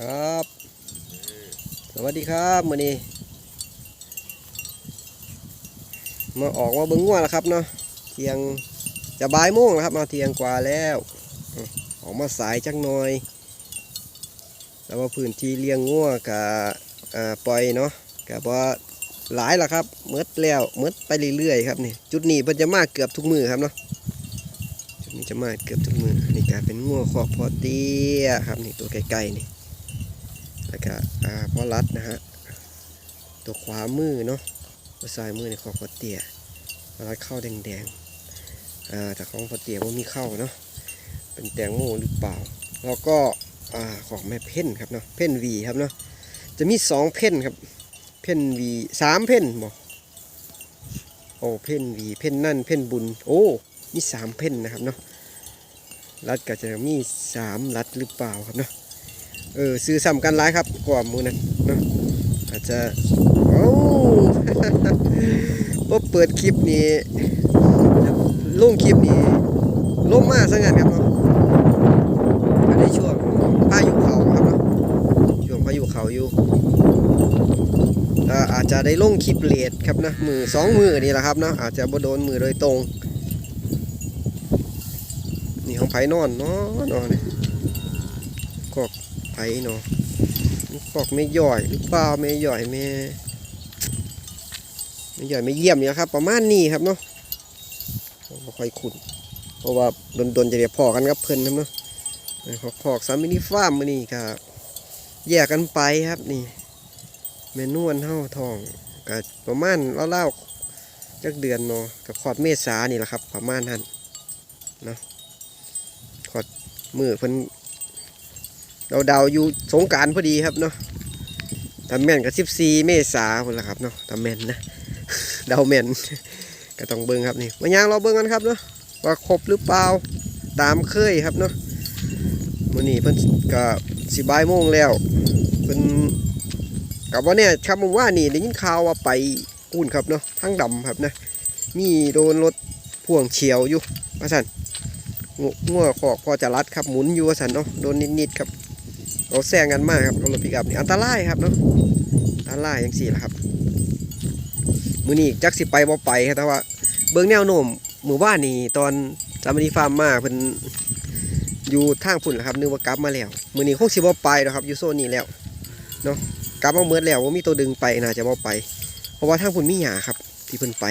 ครับ สวัสดีครับมื้อนี้มาออกมาเบิ่งงัวแล้วครับเนาะเทียงจะบ่ายโมงแล้วครับมาเทียงกว่าแล้ว ออกมาสายจักหน่อยแล้วว่าพื้นที่เลี้ยงงัวกับปล่อยเนาะกับว่าหลายแล้วครับหมดแล้วหมดไปเรื่อยๆครับนี่จุดนี้เพิ่นจะมาเกือบทุกมือครับเนาะจุดนี้จะมาเกือบทุกมือนี่กลายเป็นงัวขอบพอเตี้ยครับนี่ตัวไกลๆนี่ แล้วก็อ่าพอรัดนะฮะตัวขวามือเนาะตัวซ้ายมือในของพอเตียพอรัดเข้าแดงๆอ่าแต่ของพอเตียมันมีเข้าเนาะเป็นแตงโมหรือเปล่า แล้วก็อ่าของแม่เพ่นครับเนาะเพ่นวีครับเนาะจะมีสองเพ่นครับ เพ่นวีสามเพ่นบอกโอ้เพ่นวีเพ่นนั่นเพ่นบุญโอ้มีสามเพ่นนะครับเนาะรัดก็จะมีสามรัดหรือเปล่าครับเนาะ เออซื้อซ้ำกันหลายครับกว่ามือนั้นนะอาจจะโอ้พอเปิดคลิปนี้ลงคลิปนี้ลมมาซะงั้นครับเนาะอันช่วงพายุเขาครับเนาะช่วงพายุเขาอยู่อาอาจจะได้ลงคลิปเลทครับนะมือสองมือนี่แหละครับเนาะอาจจะบ่โดนมือโดยตรง นี่ของไผ่นอนเนาะนอนนี่กอก ไผเนาะกอกไม่ย่อยหรือเปล่าไม่ย่อยไม่ไม่ย่อยไม่เยี่ยมนี่นะครับ ประมาณนี้ครับเนาะบ่ค่อยคุ้นเพราะว่าดนๆจะเรียพอกันกับเพิ่นครับเนาะขอกขอกสามมินิฟาร์มมื้อนี้ครับแยกกันไปครับนี่แม่นวลเฮาทองก็ประมาณเล่าๆจักเดือนเนาะกับขอดเมษานี่แหละครับ ประมาณนั้นเนาะขอดมือเพิ่น เราเดาอยู่สงการพอดีครับเนาะทำแม่นกับสิบสี่เมษาคนละครับเนาะทำแม่นนะเดาแม่นก็ต้องเบิ้งครับนี่มายางเราเบิ้งกันครับเนาะว่าครบหรือเปล่าตามเคยครับเนาะมื้อนี้เพิ่นก็สิบ่ายโมงแล้วเพิ่นกับว่าเนี่ยครับผมว่านี่ได้ยินข่าวว่าไปกู้นครับเนาะทั้งดำครับนะมีโดนรถพ่วงเฉียวอยู่ว่าสันงงัวขอกพอจะรัดครับหมุนอยู่ว่าสันเนาะโดนนิดๆครับ เราแซงกันมากครับรถปิกอัพนี่อันตรายครับเนาะอันตรายอย่างสี่ละครับมือนี้จักสิไปบ่ไปครับแต่ว่าเบื้องแนวโน้มมือว่านนี่ตอนจามินีฟาร์มมาเพิ่นอยู่ทางพุ่นแหละครับนึกว่ากลับมาแล้วมือนี้คงสิบ่ไปแล้วครับอยู่โซนนี้แล้วเนาะกลับมาเมื่อแล้วว่ามีตัวดึงไปน่าจะบ่ไป เพราะว่าทางพุ่นมีหญ้าครับ ที่เพิ่นไป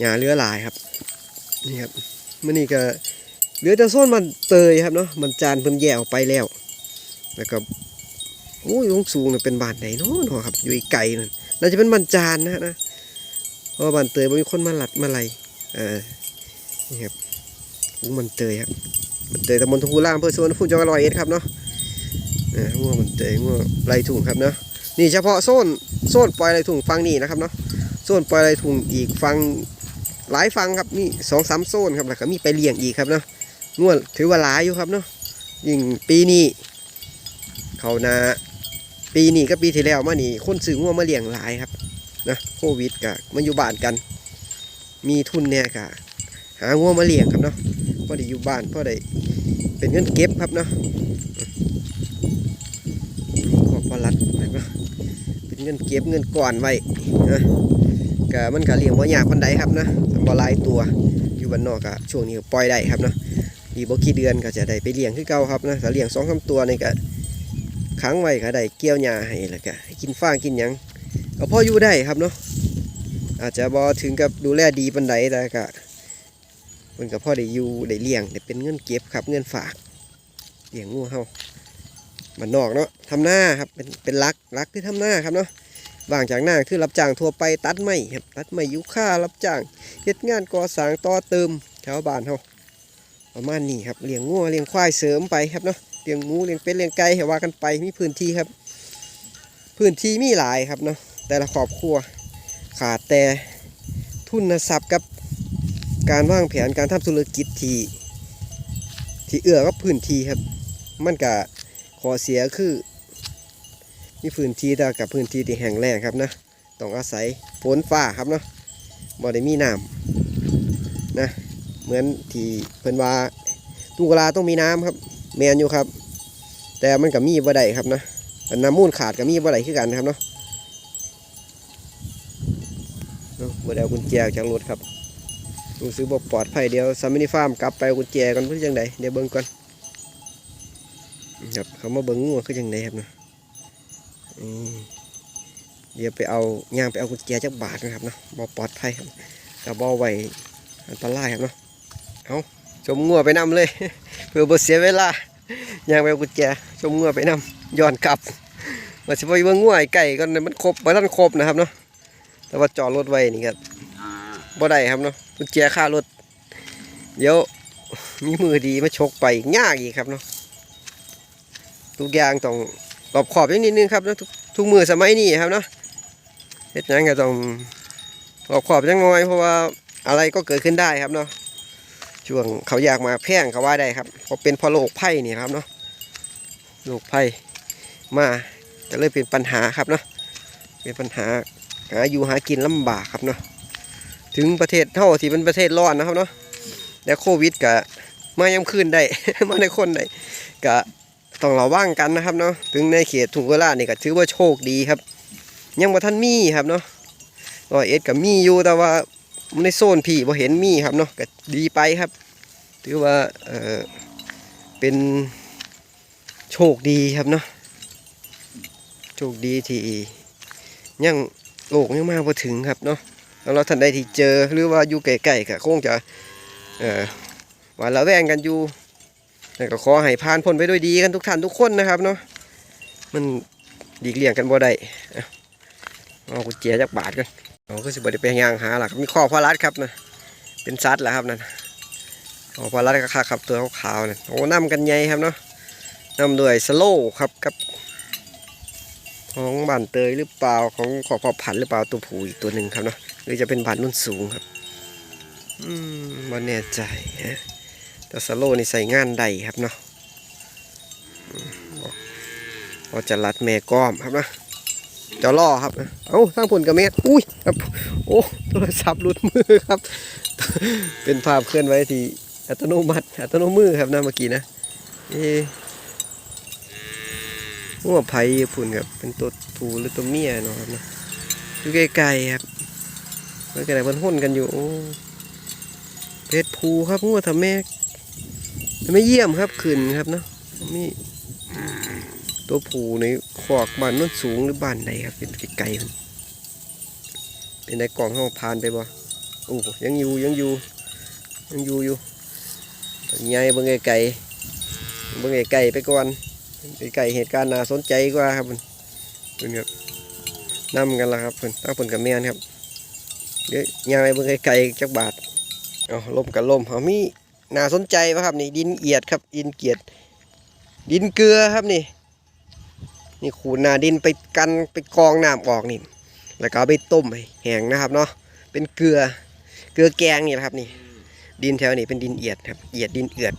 หญ้าเรือลายครับนี่ครับมือนี้ก็เหลือแต่โซนมันเตยครับเนาะมันจานเพิ่นแย่ออกไปแล้ว แล้วก็โอ้ยงสูงน่ะเป็นบ้านไหนเนาะเนาะครับอยู่อีกไกลนั่นน่าจะเป็นบ้านจานนะฮะนะเพราะบ้านเตยมันมีคนมาหลัดมาไล่เออนี่ครับลุงมันเตยครับมันเตยตำบลทุ่งคูล่างอำเภอสวนภูมิจังหวัดร้อยเอ็ดครับเนาะเอองัวมันเตยงัวไรถุงครับเนาะนี่เฉพาะโซนโซนปล่อยไรถุงฟังนี่นะครับเนาะโซนปล่อยไรถุงอีกฟังหลายฟังครับมีสองสามโซนครับแล้วก็มีไปเลี้ยงอีกครับเนาะงัวถือว่าหลายอยู่ครับเนาะยิ่งปีนี้ เขานาปีนี้ก็ปีที่แล้วมานี่คนซื้องัวมาเลี้ยงหลายครับนะโควิดกะมาอยู่บ้านกัน มีทุนเนี่ยกะหางัวมาเลี้ยงครับเนาะพอได้อยู่บ้านพอได้เป็นเงินเก็บครับเนาะขอพอรัดนะครับเป็นเงินเก็บเงินก่อนไว้นะกะมันกะเลี้ยงบ่ยากพันใดครับนะสำบลายตัวอยู่บ้านนอกกะช่วงนี้ปล่อยได้ครับเนาะอีกบ่กี่เดือนก็จะได้ไปเลี้ยงคือเก่าครับนะถ้าเลี้ยงสองสาตัวนี่ก็ ขังไว้ก็ได้เกี่ยวหญ้าให้แล้วก็กินฟางกินหยังก็พออยู่ได้ครับเนาะอาจจะบ่ถึงกับดูแลดีปานใดแต่ก็มันก็พ่อได้อยู่ได้เลี้ยงได้เป็นเงินเก็บครับ เงินฝากเลี้ยงงูเฮามันนอกเนาะทำหน้าครับเป็นเป็นรักรักคือทำหน้าครับเนาะบางจากหน้าคือรับจ้างทั่วไปตัดไม้ครับตัดไม้ยุค่ารับจ้างเฮ็ดงานก่อสร้างต่อเติมแถวบ้านเฮาประมาณนี้ครับเลี้ยงงูเลี้ยงควายเสริมไปครับเนาะ เลี้ยงหมูเลี้ยงเป็ดเลี้ยงไก่ให้ว่ากันไปมีพื้นที่ครับ พื้นที่มีหลายครับเนาะแต่ละครอบครัวขาดแต่ทุนทรัพย์กับการวางแผนการทำธุรกิจที่ที่เอื้อกับพื้นที่ครับ มันก็ขอเสียคือ มีพื้นที่แต่กับพื้นที่ที่แห้งแล้งครับนะต้องอาศัยฝนฟ้าครับเนาะบ่ได้มีน้ำนะเหมือนที่เพิ่นว่าตุงกะลาต้องมีน้ำครับ แมนอยู่ครับ แต่มันก็มีบ่ได้ครับนะอันน้ำมูลขาดก็มีบ่ได้คือกันครับเนาะเบ่ได้เอกุญแจจากรถครับรู้สึกบ่ปลอดภัยเดี๋ยวซัมมินิฟาร์มกลับไปกุญแจก่อนเพื่อจังไดเดี๋ยวเบิ่งก่อนครับเขามาเบิ่งงูคือจังไดครับเนาะเดี๋ยวไปเอาย่างไปเอากุญแจจากบาทนะครับเนาะบ่ปลอดภัยครับแต่บ่ไว้อันตรายครับเนาะเอา ชมงัวไปนำเลย เพื่อบเสียเวลาย่างไปกุญแจชมงัวไปนำย้อนกลับมาสิไปเบิ่งงัวไอไก่ก่อนมันครบบ่ทันครบนะครับเนาะแต่ว่าจอดรถไว้นี่ครับบ่ได้ครับเนาะกุญแจค่ารถเดี๋ยวมีมือดีมาชกไปยากอีกครับเนาะทุกอย่างต้องรอบขอบย่างนิดนึงครับเนาะทุกมือสมัยนี้ครับเนาะเฮ็ดยังก็ต้องรอบขอบจังน้อยเพราะว่าอะไรก็เกิดขึ้นได้ครับเนาะ ช่วงเขาอยากมาแพร่งเขาว่าได้ครับเพราะเป็นพอโรคไผ่นี่ครับเนาะโรคไผ่มาก็เลยเป็นปัญหาครับเนาะเป็นปัญหาหาอยู่หากินลำบากครับเนาะถึงประเทศเท่าที่เป็นประเทศร้อนนะครับเนาะแล้วโควิดก็มาย้ำคืนได้ มาในคนได้ก็ต้องระวังกันนะครับเนาะถึงในเขตถุงเวลานี่ก็ถือว่าโชคดีครับ ยังบ่ทันมีครับเนาะร้อยเอ็ดกับมีอยู่แต่ว่า ในโซนพี่บ่เห็นมีครับเนาะก็ดีไปครับ ถือว่าเออเป็นโชคดีครับเนาะโชคดีที่ยังโลกยังมาบ่ถึงครับเนาะแล้วเราท่านใดที่เจอหรือว่าอยู่ใกล้ๆก็คงจะเออหวาดระแวงกันอยู่แต่ก็ขอให้ผ่านพ้นไปด้วยดีกันทุกท่านทุกคนนะครับเนาะมันดีกเลี่ยงกันบ่ได้เอาเอากุญแจจากบาทกัน เอาก็สิบได้ไปย่างหาหลักมีข้อพอรัดครับนะเป็นซัดแหละครับนั่นออกมาลัดกระคาครับตัวขาวๆนี่โอ้น้ำกันใหญ่ครับเนาะน้ำด้วยสโลครับกับของบานเตยหรือเปล่าของขอพอผันหรือเปล่าตัวผูอีกตัวหนึ่งครับเนาะหรือจะเป็นบานนุ่นสูงครับอืมบ่แน่ใจฮะแต่สโลนี่ใส่งานใดครับเนาะอืมบอกว่าจะรัดแม่ก้อมครับเนาะจะล่อครับ เอ้าสร้างผลกระเม็ดอุ้ยครับโอ้โทรศัพท์หลุดมือครับ เป็นภาพเคลื่อนไหวที่อัตโนมัติอัตโนมือครับนะเมื่อกี้นะเอ๊ะว่าไผ่พุ่นครับเป็นตัวผูหรือตัวเมียเนาะครับนะอยู่ไกลๆครับเมื่อกี้เพิ่นหุ่นกันอยู่เพชรภูครับงัวทำแม่ไม่เยี่ยมครับขึ้นครับเนาะมี ตัวผูในขอกบ้านโน้นสูงหรือบ้านไหนครับเป็นไกลๆเป็นในกล่องห้องพานไปบ่โอ้ยังอยู่ยังอยู่ยังอยู่อยู่ใหญ่เบิ่งไก่เบิ่งไก่ไปก่อนไก่เหตุการณ์น่าสนใจกว่าครับเพิ่นเพิ่นครับนำกันละครับเพิ่นตั้งเพิ่นกับแม่นครับเดี๋ยวยังไงเบิ่งไก่จักบาทเอาลมกับลมเอามีน่าสนใจป่ะครับนี่ดินเอียดครับดินเกียด ดินเกลือครับนี่ นี่ขูดหนาดินไปกันไปกองน้ำออกนี่ แล้วก็เอาไปต้มให้แห้งนะครับเนาะ เป็นเกลือ เกลือแกงนี่แหละครับนี่ ดินแถวนี้เป็นดินเอียดครับ เอียดดินเอือด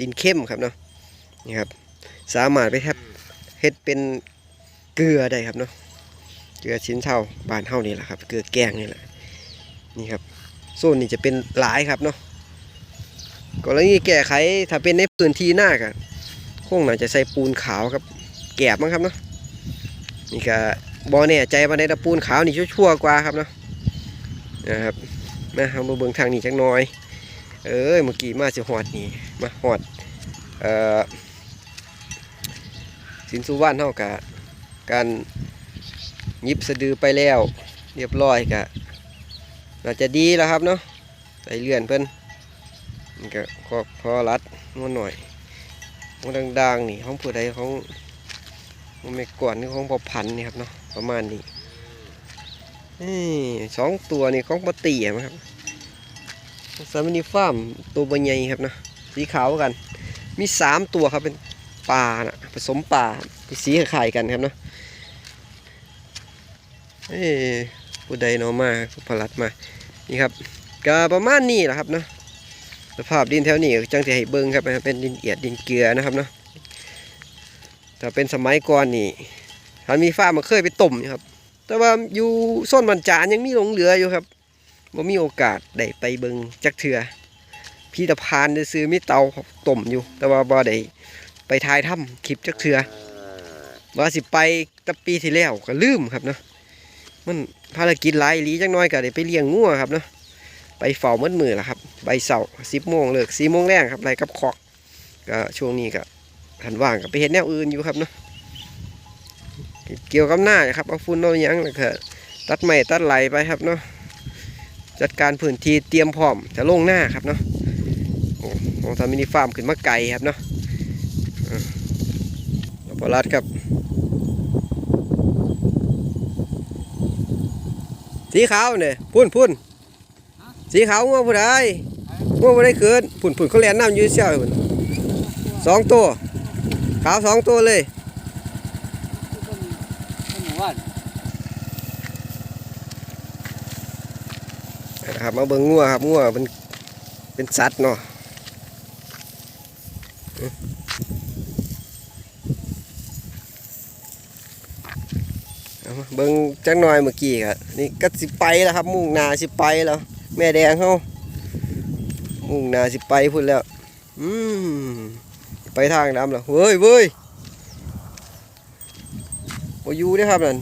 ดินเข้มครับเนาะ นี่ครับ สามารถไปแทบเฮ็ดเป็นเกลือได้ครับเนาะ เกลือชิ้นเท่าบานเท่านี่แหละครับ เกลือแกงนี่แหละ นี่ครับ โซนนี้จะเป็นหลายครับเนาะกรณีแก้ไขถ้าเป็นในพื้นที่หน้าก็คงน่าจะใส่ปูนขาวครับ แกบมั้งครับเนาะนี่ก็บอแน่ใจมาได้แต่ปูนขาวนี่ชั่วๆกว่าครับเนาะนะครับมาเอามาเบิ่งทางนี้จักน่อย เอ้ยเมื่อกี้มาสิหอดนี่มาหอดเอ่อสินสุวรรณเท่ากับการยิบสะดือไปแล้ว เรียบร้อยกะน่าจะดีแล้วครับเนาะใส่เลื่อนเพิ่นนี่ก็ขอพอรัดมันหน่อยมันดังๆนี่ของผู้ใดของ มันไม่ก่อนนี่ของพอพันนี่ครับเนาะประมาณนี้นี่สองตัวนี่ของปตียครับซามินิฟาร์มตัวใบใหญ่ครับนะสีขาวกัน มีสามตัวครับเป็นปลานะผสมปลาสีคล้ายๆกันครับเนาะเอ้ผู้ใดเนาะมาสุภลัดมานี่ครับก็ประมาณนี้แหละครับเนาะสภาพดินแถวนี้จังที่ให้เบิ้งครับเป็นดินเอียดดินเกลือนะครับเนาะ แต่เป็นสมัยก่อนนี่ถ้ามีฟ้ามมันเคยไปต้มครับ แต่ว่าอยู่ส้นบันจานยังมีหลงเหลืออยู่ครับบ่มีโอกาสได้ไปเบิงจักเถือพี่ตะพานได้ซื้อมีเตาต้มอยู่ แต่ว่าบ่ได้ไปถ่ายถ้ำคลิปจักเถือว่าสิไปตะปีที่แล้วก็ลืมครับเนาะมันภารกิจหลายอีหลีจังน้อยก็ได้ไปเลี้ยงงัวครับเนาะไปเฝ้ามืดมือละครับใบเสาสิบโมงเลิกสี่โมงแรงครับไรกับขอกก็ช่วงนี้ก็ หันว่างก็ไปเห็นแนวอื่นอยู่ครับเนาะเกี่ยวกับหน้าครับเอาฝุ่นเอายังแล้วก็ตัดไม้ตัดไหลไปครับเนาะจัดการพื้นที่เตรียมพร้อมจะลงหน้าครับเนาะโอ้ของทำมินิฟาร์มขึ้นมาไกลครับเนาะอ่าแล้วพอรัดครับสีขาวเนี่ยพุ่นพุ่นสีขาวงัวผู้ใดงัวผู้ใดเกินพุ่นพุ่นเขาเลียนน้ำอยืดเชี่ยวสองตัว ขาวสองตัวเลยนะครับมาเบิ่งงัวครับงัวเป็นเป็นสัตว์เนาะเบิ่งจักหน่อยเมื่อกี้ครับนี่ก็สิไปแล้วครับ มุ่งนาสิไปแล้ว แม่แดงเขามุ่งนาสิไปพุ่นแล้ว อืม ไปทางดำแล้วเว้ยเว้ยโอยูเด้ครับนั่น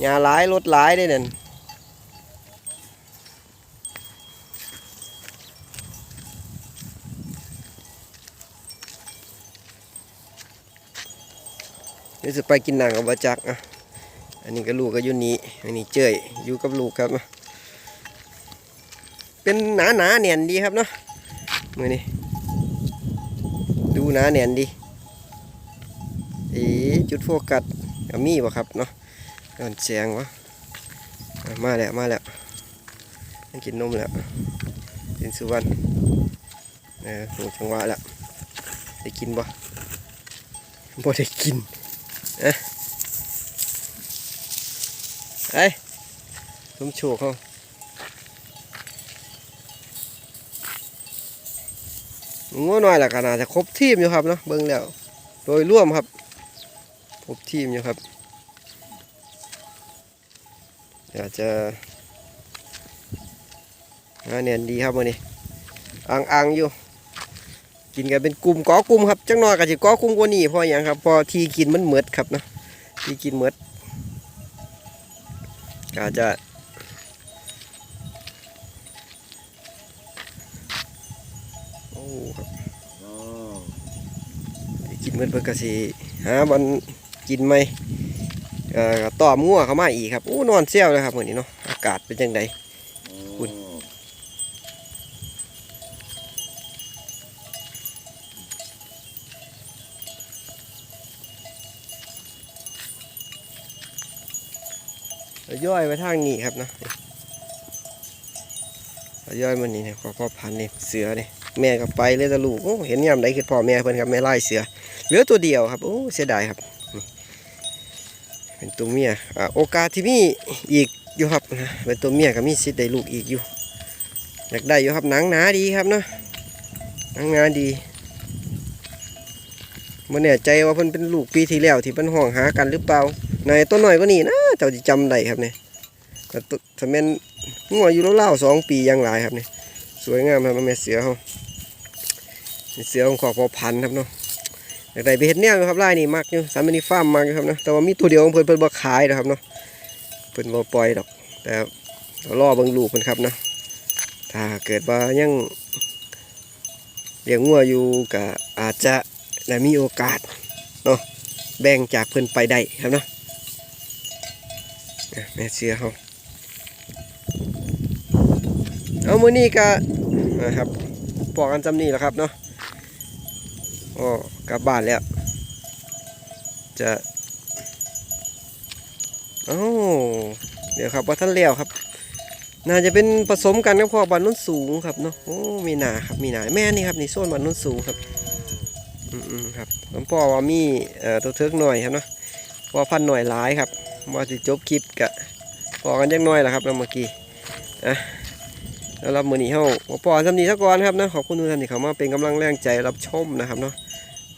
หญ้าหลายรถหลายได้นั่นเดี๋ยวจะไปกินหนังกับบะจักอะ อันนี้ก็ลูกก็อยู่นี่อันนี้เจยอยู่กับลูกครับ เป็นหนาหนาเนียนดีครับเนาะมือนี้ หนาเนียนดีอีจุดโฟกัสมีบ่ครับเนาะอ่อนแสงวะมาแล้วมาแล้วให้กินนมแล้วกินสุวรรณเออหูจังหวะแล้วได้กินบ่บ่ได้กินไอ้ทุ่มโชคเขา งัวน้อยแหละก็น่าจะครบทีมอยู่ครับเนาะเบิ่งแล้วโดยร่วมครับครบทีมอยู่ครับอยากจะงานเนียนดีครับวันนี้อังอังๆอยู่ กินกันเป็นกลุ่มก่อกลุ่มครับจังน้อยก็จะก่อกลุ่มกว่านี้พออย่างครับพอทีกินมันเหมือดครับเนาะทีกินเหมือดก็จะ ครับกินเหมือนเพิ่นก็สิหามันกินไหมเอ่อต่อมั่วเข้ามาอีกครับอู้นอนเซี่ยวเลยครับเหมือนนี้เนาะอากาศเป็นจังไดคุณย่อยไปทางนี้ครับนะย่อยมันนี่เนี่ยพอพันธุ์นี่เสือเนี่ แม่ก็ไปเลยตะลูกเห็นยามใดคือพ่อแม่เพิ่นครับแม่ไล่เสือเหลือตัวเดียวครับโอ้เสียดายครับเป็นตัวเมียอ่าโอกาสที่มีอีกอยู่ครับเป็นตัวเมียก็มีสิทธิ์ได้ลูกอีกอยู่อยากได้อยู่ครับหนังหนาดีครับเนาะหนังหนาดีมันเนี่ยใจว่าเพิ่นเป็นลูกปีที่แล้วที่เพิ่นห้องหากันหรือเปล่าในตัวหน่อยก็นี่นะเจ้าจะจำได้ครับเนี่ยก็ตัวถ้าแมนงัวอยู่เล่าๆสองปียังหลายครับเนี่ยสวยงามครับแม่เสือเขา เสือของขอบพอพันธุ์ครับเนาะอยากได้ไปเห็ดแนวอยู่ครับไล่นี่มักอยู่สามมินิฟามมักอยู่ครับเนาะแต่ว่ามีตัวเดียวของเพิ่นเพิ่นบ่ขายนะครับเนาะเพิ่นบ่ปล่อยดอก แต่เรารอบิ่งลูกเพิ่นครับเนาะถ้าเกิดว่ายังเลี้ยงงัวอยู่ก็อาจจะได้มีโอกาสเนาะแบ่งจากเพิ่นไปได้ครับเนาะแม่เสือเขาเอามือนี้ก็นะครับปอกกันจำนี่แหละครับเนาะ อ๋อกลับบ้านแล้ว จะเอ้เดี๋ยวครับว่าท่านเลี้ยวครับ น่าจะเป็นผสมกันกับพ่อบานนุ่นสูงครับเนาะโอ้มีหนาครับมีหนาแม่นี่ครับนี่โซนบานนุ่นสูงครับอืมๆครับหลวงพ่อว่ามีเอ่อตัวเทิกหน่อยครับเนาะว่าพันหน่อยหลายครับว่าสิจบคลิปกะพอกันจังหน่อยแหละครับเมื่อกี้อะแล้วรับมือนี้เฮาว่าพอสำนีสักก่อนครับนะขอบคุณทุกท่านที่เข้ามาเป็นกำลังแรงใจรับชมนะครับเนาะ